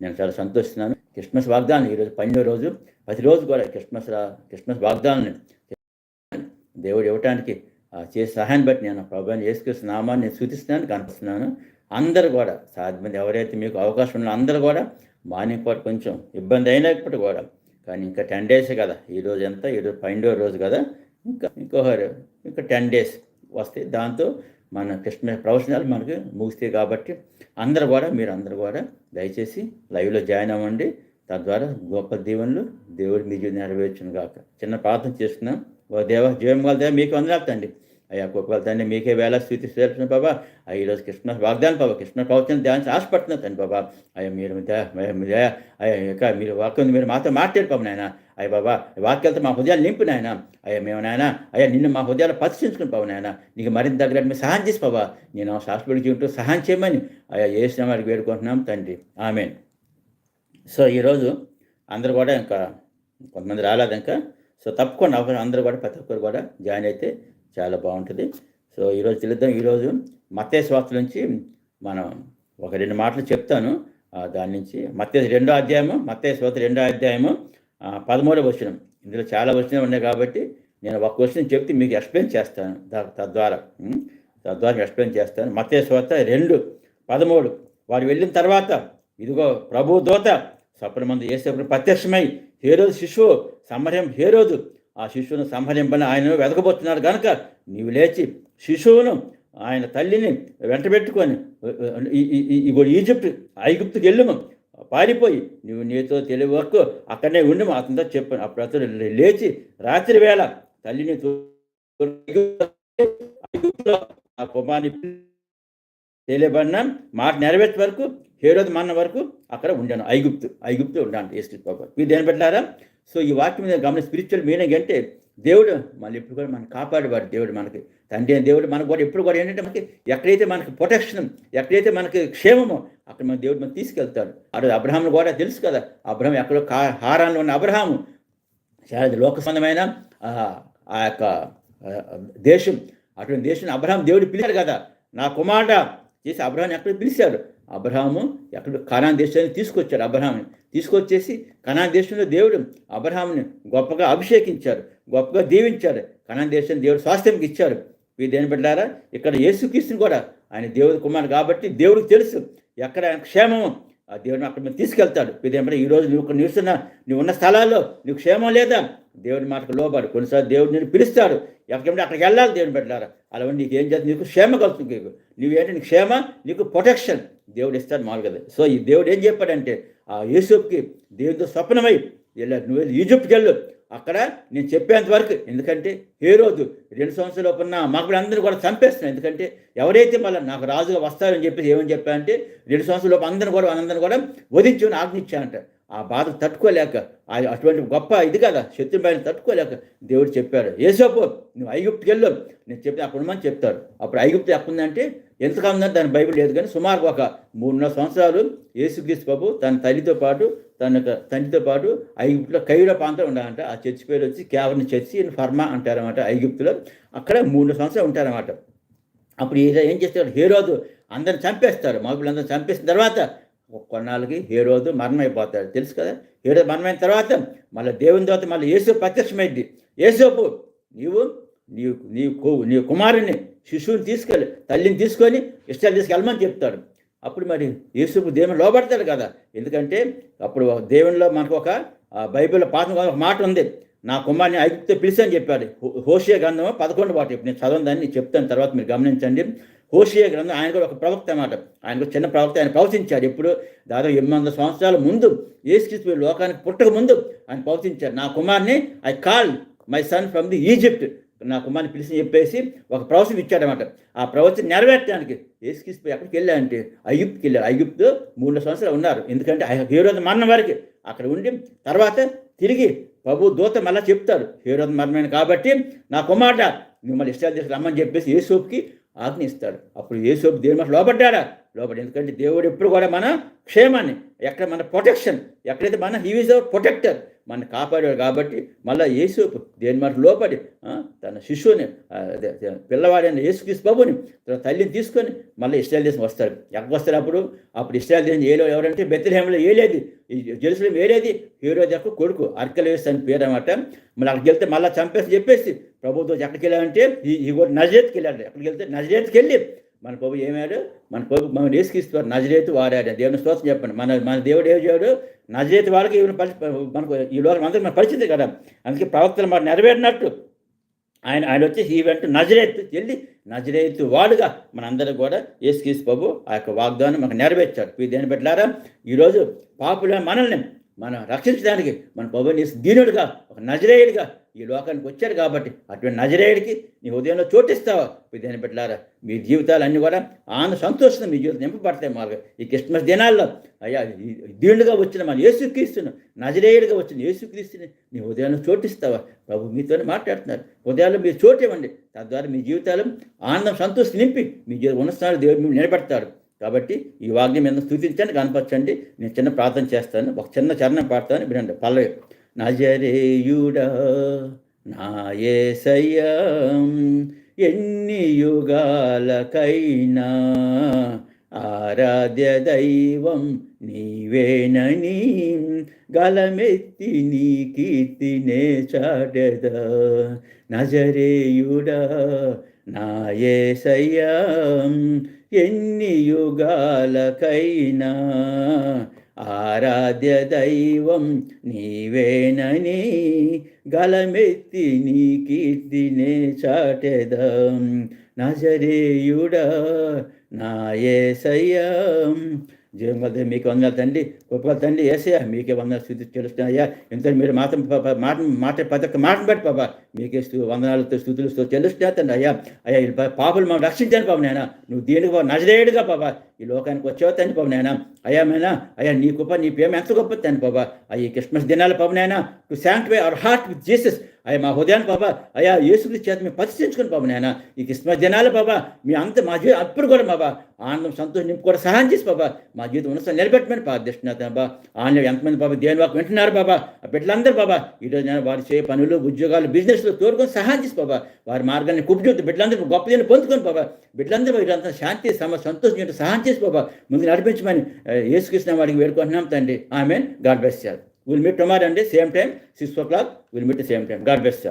నేను చాలా సంతోషిస్తున్నాను. క్రిస్మస్ వాగ్దానం ఈరోజు పన్నెండో రోజు. ప్రతిరోజు కూడా క్రిస్మస్ రా- క్రిస్మస్ వాగ్దానాన్ని దేవుడు ఇవ్వటానికి ఆ, చేసే సహాయాన్ని బట్టి నేను ప్రభుత్వం చేసుకృష్ణ నామాన్ని నేను సూచిస్తున్నాను కనిపిస్తున్నాను అందరూ కూడా సాధ్యమంది ఎవరైతే మీకు అవకాశం ఉన్నా అందరూ కూడా మార్నింగ్ పూట కొంచెం ఇబ్బంది అయినప్పటికీ కూడా కానీ ఇంకా టెన్ డేస్ కదా ఈరోజు ఎంత? ఈరోజు పన్నెండో రోజు కదా. ఇంకా ఇంకో ఇంకా టెన్ డేస్ వస్తాయి దాంతో మన క్రిస్మస్ ప్రవచనాలు మనకు ముగిస్తాయి కాబట్టి అందరు కూడా మీరు అందరూ కూడా దయచేసి లైవ్లో జాయిన్ అవ్వండి. తద్వారా గొప్ప దీవెనలు దేవుడు మీ జీవితం నెరవేర్చును కాక చిన్న ప్రార్థన చేస్తున్నాం. ఓ దేవ జీవం గల దేవ మీకు వందనాలు తండ్రి. అయ్యా గొప్ప తండ్రి మీకే వేళ స్థితి చేస్తున్న బాబా ఆ ఈరోజు కృష్ణ వాగ్దానం బాబా కృష్ణ ప్రవచనం ధ్యానం ఆశపడుతున్నాను తండ్రి బాబా అయ్యా మీరు అయ్యా అయ్యా మీరు వాక్యం మీరు మాతో మాట్లాడు బాబు నాయన. అయ్యా బాబా వాక్యాలతో మా హృదయాలు నింపు నాయన. అయ్యా మేము నాయన అయ్యా నిన్ను మా హృదయాలు పరిశీలించుకుని బాబు నాయన. నీకు మరింత దగ్గర మేము సహాయం చేసి బాబా నేను హాస్పిటల్ జీవితం సహాయం చేయమని అయ్యా ఏ వారికి వేడుకుంటున్నాం తండ్రి. ఆమె సో ఈరోజు అందరూ కూడా ఇంకా కొంతమంది రాలేదు ఇంకా. సో తప్పకుండా ఒకరు అందరూ కూడా ప్రతి ఒక్కరు కూడా జాయిన్ అయితే చాలా బాగుంటుంది. సో ఈరోజు తెలుద్దాం. ఈరోజు మత్తే స్వార్థ నుంచి మనం ఒక రెండు మాటలు చెప్తాను. దాని నుంచి మత్తే రెండో అధ్యాయము మత్తే స్వార్థ రెండో అధ్యాయము. పదమూడవ వచనం. ఇందులో చాలా వచనం ఉన్నాయి కాబట్టి నేను ఒక క్వశ్చన్ చెప్తే మీకు ఎక్స్ప్లెయిన్ చేస్తాను. తద్వారా తద్వారా ఎక్స్ప్లెయిన్ చేస్తాను. మత్తే స్వార్థ రెండు పదమూడు. వారు వెళ్ళిన తర్వాత ఇదిగో ప్రభు దోత స్వప్న మందు ఏసేపుడు ప్రత్యక్షమై హేరోదు శిశువు సంహర్యం హేరోదు. ఆ శిశువును సంహరింపని ఆయన వెతకబోతున్నాడు కనుక నీవు లేచి శిశువును ఆయన తల్లిని వెంటబెట్టుకొని ఇగో ఈజిప్ట్ ఐగుప్తుకి వెళ్ళము. పారిపోయి నువ్వు నీతో తెలివి వరకు అక్కడనే ఉండి అతనితో చెప్పాను అప్పుడు అతను లేచి రాత్రి వేళ తల్లిని తో- ఆ కుమార్ని తెలియబడిన మాట నెరవేర్చే వరకు హేరోదు మన్న వరకు అక్కడ ఉండాను. ఐగుప్తు ఐగుప్తు ఉండాను ఏసు బాబా మీరు దేని పెట్టారా? సో ఈ వాక్యం మీద గమని స్పిరిచువల్ మీనింగ్ అంటే దేవుడు మళ్ళీ ఎప్పుడు కూడా మనం కాపాడేవాడు. దేవుడు మనకి తండ్రి అయిన దేవుడు మనకు కూడా ఎప్పుడు కూడా ఏంటంటే మనకి ఎక్కడైతే మనకి ప్రొటెక్షన్ ఎక్కడైతే మనకి క్షేమమో అక్కడ మన దేవుడు మనం తీసుకెళ్తాడు. అటు అబ్రహాం కూడా తెలుసు కదా అబ్రహం ఎక్కడో కా హారాల్లో ఉన్న అబ్రహాము. చాలా లోక ఆ యొక్క దేశం. అటువంటి దేశం అబ్రహాం దేవుడు పిలిచాడు కదా. నా కుమారుడ చేసి అబ్రహాన్ని ఎక్కడ పిలిచాడు. అబ్రహాము ఎక్కడ కనాన్ దేశాన్ని తీసుకొచ్చాడు అబ్రహాంని తీసుకొచ్చేసి కనాన్ దేశంలో దేవుడు అబ్రహాంని గొప్పగా అభిషేకించారు గొప్పగా దీవించారు. కనాన్ దేశాన్ని దేవుడు స్వాస్థ్యంకి ఇచ్చారు. వీరు దేని పెట్టారా ఇక్కడ యేసుక్రీస్తుని కూడా ఆయన దేవుడి కుమారుడు కాబట్టి దేవుడికి తెలుసు ఎక్కడ ఆయన క్షేమము. ఆ దేవుడిని అక్కడ మీద తీసుకెళ్తాడు. ఇదేమంటే ఈ రోజు నువ్వు నివసిస్తున్న నువ్వు ఉన్న స్థలాల్లో నీకు క్షేమం లేదా? దేవుడి మాటకు లోబడు. కొన్నిసార్లు దేవుడు నేను పిలుస్తాడు. ఎక్కడికంటే అక్కడికి వెళ్ళాలి దేవుని పెట్టారు అలా నీకు ఏం చేస్తుంది నీకు క్షేమ కలుగుతుంది నీకు. నువ్వేంటి? నీకు క్షేమ నీకు ప్రొటెక్షన్ దేవుడు ఇస్తాడు మామూలుగా సో ఈ దేవుడు ఏం చెప్పాడంటే ఆ యూసుఫ్కి దేవుడితో స్వప్నమై వెళ్ళాడు. నువ్వు వెళ్ళి ఈజిప్ట్కి వెళ్ళు. అక్కడ నేను చెప్పేంత వరకు ఎందుకంటే ఏ రోజు రెండు సంవత్సరాలు ఉన్న మగడు కూడా చంపేస్తున్నాను ఎందుకంటే ఎవరైతే మళ్ళీ నాకు రాజుగా వస్తారని చెప్పేసి ఏమని చెప్పానంటే రెండు సంవత్సరాల అందరిని కూడా అందరిని కూడా వధించుని ఆజ్ఞించానంట ఆ బాధ తట్టుకోలేక అటువంటి గొప్ప ఇది కదా శత్రుబాయిని తట్టుకోలేక దేవుడు చెప్పాడు ఏసోపు నువ్వు ఐగుప్తుకి వెళ్ళు నేను చెప్పి అక్కడ ఉండమని చెప్తారు అప్పుడు ఐగుప్తి ఎక్కడ ఎంతకాలం ఎంతగా ఉందని దాని బైబిల్ లేదు కానీ సుమారు ఒక మూడున్నర సంవత్సరాలు యేసుక్రీస్తు బాబు తన తల్లితో పాటు తన తండ్రితో పాటు ఐగుప్తులో కైర ప్రాంతం ఉండాలంట. ఆ చర్చి పేరు వచ్చి కేవలం చర్చి ఫర్మా అంటారన్నమాట ఐగుప్తులో. అక్కడ మూడు సంవత్సరాలు ఉంటారన్నమాట. అప్పుడు ఏదో ఏం చేస్తాడు? హీరోదు అందరిని చంపేస్తారు మగపిల్లందరూ చంపేసిన తర్వాత కొన్నాళ్ళకి హేరోదు మరణం అయిపోతాడు తెలుసు కదా? హేరోదు మరణమైన తర్వాత మళ్ళీ దేవుని తర్వాత మళ్ళీ యేసు ప్రత్యక్షమైంది. యేసోపు నీవు నీవు నీ కు నీ కుమారుని శిశువుని తీసుకెళ్ళి తల్లిని తీసుకొని ఇష్టాలు తీసుకెళ్ళమని చెప్తాడు. అప్పుడు మరి యేసుకు దేవుని లోబడతాడు కదా. ఎందుకంటే అప్పుడు దేవునిలో మనకు ఒక బైబిల్లో పాత ఒక మాట ఉంది. నా కుమార్ని పిలిచి అని చెప్పాడు. హోషియా గ్రంథం పదకొండు పాటు ఇప్పుడు నేను చదవను దాన్ని చెప్తాను. తర్వాత మీరు గమనించండి. హోషియా గ్రంథం ఆయన కూడా ఒక ప్రవక్త అన్నమాట. ఆయన కూడా చిన్న ప్రవక్త. ఆయన ప్రవచించాడు ఎప్పుడు? దాదాపు ఎనిమిది వందల సంవత్సరాల ముందు ఏసుక్రీస్తు లోకానికి పుట్టక ముందు ఆయన ప్రవచించారు నా కుమార్ని I call my son from the Egypt నా కుమార్ని పిలిచి చెప్పేసి ఒక ప్రవచనం ఇచ్చాడనమాట ఆ ప్రవచనం నెరవేర్చడానికి ఏసుక్రీస్తు ఎక్కడికి వెళ్ళాడంటే ఐగుప్తుకి వెళ్ళారు అయ్యుప్తు మూడు సంవత్సరాలు ఉన్నారు. ఎందుకంటే హీరోజు మరణం వరకు అక్కడ ఉండి తర్వాత తిరిగి ప్రభు దూత మళ్ళీ చెప్తారు హీరోజు మరణమైన కాబట్టి నా కుమార్తె మిమ్మల్ని ఇష్టాలు చేసి రమ్మని చెప్పేసి యేసోపుకి ఆజ్ఞిస్తాడు. అప్పుడు ఏసోపు దేవుని మాట లోపడ్డాడా లోపడి ఎందుకంటే దేవుడు ఎప్పుడు కూడా మన క్షేమాన్ని ఎక్కడ మన ప్రొటెక్షన్ ఎక్కడైతే మన హీ ఈజ్ అవర్ ప్రొటెక్టర్ మన కాపాడాడు కాబట్టి మళ్ళీ యేసు దేని మాట లోపడి తన శిశువుని అదే, పిల్లవాడైన యేసుక్రీస్తు బాబుని తన తల్లిని తీసుకొని మళ్ళీ ఇస్రాయల్ దేశం వస్తారు. ఎక్కడ వస్తారు అప్పుడు? అప్పుడు ఇస్రాయల్ దేశం ఏలో ఎవరంటే బెత్తిహేమలో ఏలేది జెరూసలేం ఏలేది హీరో యొక్క కొడుకు అర్కలేస్ అని పేరు అనమాట మళ్ళీ అక్కడికి వెళ్తే మళ్ళీ చంపేసి చెప్పేసి ప్రభుత్వం ఎక్కడికి వెళ్ళాలంటే ఈ కూడా నజరేత్కి వెళ్ళాడు. ఎక్కడికి వెళ్తే నజరేత్కి వెళ్ళి మన ప్రభు ఏమాడు మన ప్రభు మన యేసుక్రీస్తు నజరేతు వాడాడు దేవుని స్తోత్రం చెప్పండి. మన మన దేవుడు ఏం చేయడు నజరేతు వాళ్ళకి ఈయన పరి మనకు ఈ లోకం అందరికి మన పరిచింది కదా. అందుకే ప్రవక్తలు మాట నెరవేరినట్టు. ఆయన ఆయన వచ్చి ఈ వెంట నజరేతు వెళ్ళి నజరేతు వాడుగా మనందరం కూడా యేసుక్రీస్తు ప్రభు ఆ యొక్క వాగ్దానం మనకు నెరవేర్చాడు. ఈ దేని పెట్టారా ఈరోజు పాపుల మనల్ని మనం రక్షించడానికి మన ప్రభుని దీనుడిగా ఒక నజరేయుడిగా ఈ లోకానికి వచ్చారు కాబట్టి అటువంటి నజరేయుడికి నీ ఉదయంలో చోటిస్తావా? విధాన్ని పెట్టారా మీ జీవితాలు అన్నీ కూడా ఆనంద సంతోషంగా మీ జీవితం నింపబడతాయి మాకు ఈ క్రిస్మస్ దినాల్లో అయ్యా ఈ దీనుడుగా వచ్చిన మన యేసుక్రీస్తును నజరేయుడిగా వచ్చిన యేసుక్రీస్తుని నీ ఉదయంలో చోటిస్తావా? ప్రభు మీతోనే మాట్లాడుతున్నారు. హృదయాల్లో మీరు చోటు ఇవ్వండి. తద్వారా మీ జీవితాలు ఆనందం సంతోషం నింపి మీ జీవితం ఉన్నస్తాడు దేవుడు మీరు నిలబెడతాడు కాబట్టి ఈ వాగ్ని మీద స్థుతించండి కనపరచండి నేను చిన్న ప్రార్థన చేస్తాను. ఒక చిన్న చరణం పాడతాను. వినండి. పల్లవి. నజరేయుడా నా ఎన్ని యుగాలకైనా ఆరాధ్య దైవం నీవేనని గలమెత్తి నీ కీర్తినే చాటెద. నజరేయుడా నా ఎన్ని యుగాలకైనా ఆరాధ్య దైవం నీవేనని గలమెత్తి నీ కీర్తినే చాటెదం. నజరేయుడా నా యేసయ్యం జీవంగా మీకు వందలు తండ్రి గొప్ప తండ్రి ఏసయ్యా మీకే వందలు స్థుతి తెలుస్తున్నాయ్యా ఎంత మీరు మాట మాట మాట ప్రతి ఒక్క మాటను బట్టి పాప మీకే స్థు వందనాలతో స్థుతులు తెలుస్తున్నా తండ్రి అయ్యా. అయ్యా పాపలు మనం రక్షించాను పాప నాయన. నువ్వు దేనికి నజరేయుడుగా పాప. ఈ లోకానికి వచ్చావో తండ్రి పాప నాయన. అయ్యా మేనా అయ్యా నీ గొప్ప నీ ప్రేమ ఎంత గొప్ప తండ్రి బాబా అయ్యి క్రిస్మస్ దినాల పాప నాయన to sanctify our heart with Jesus అయ్యా మా హృదయాన్ని బాబా అయ్యా యేసుక్రీస్తు చేత మేము పరిశీలించుకుని బాబు నాయన. ఈ క్రిస్మస్ దినాలు బాబా మీ అంత మా జీవితం అప్పుడు కూడా బాబా ఆనందం సంతోషం నింపు కూడా సహాయం చేసి బాబా మా జీవితం ఉన్న నిలబెట్టమని ప్రార్థిస్తున్నా బాబా ఆన్లైన్ ఎంతమంది బాబా దేని వాకు వింటున్నారు బాబా ఆ బిడ్డలందరూ బాబా ఈరోజు నేను వారు చేయ పనులు ఉద్యోగాలు బిజినెస్లో తోడుకొని సహాయం చేసి బాబా వారి మార్గాన్ని కుబ్బుజూతు బిడ్డలందరూ గొప్ప దీన్ని పొందుకొని బాబా బిడ్డలందరూ వీరంతా శాంతి సమ సంతోషం సహాయం చేసి బాబా ముందు నడిపించమని యేసుకృష్ణ వాడికి వేడుకుంటున్నాం తండ్రి. ఆమె god best will meet tomorrow అండి same time six o'clock will meet same time god best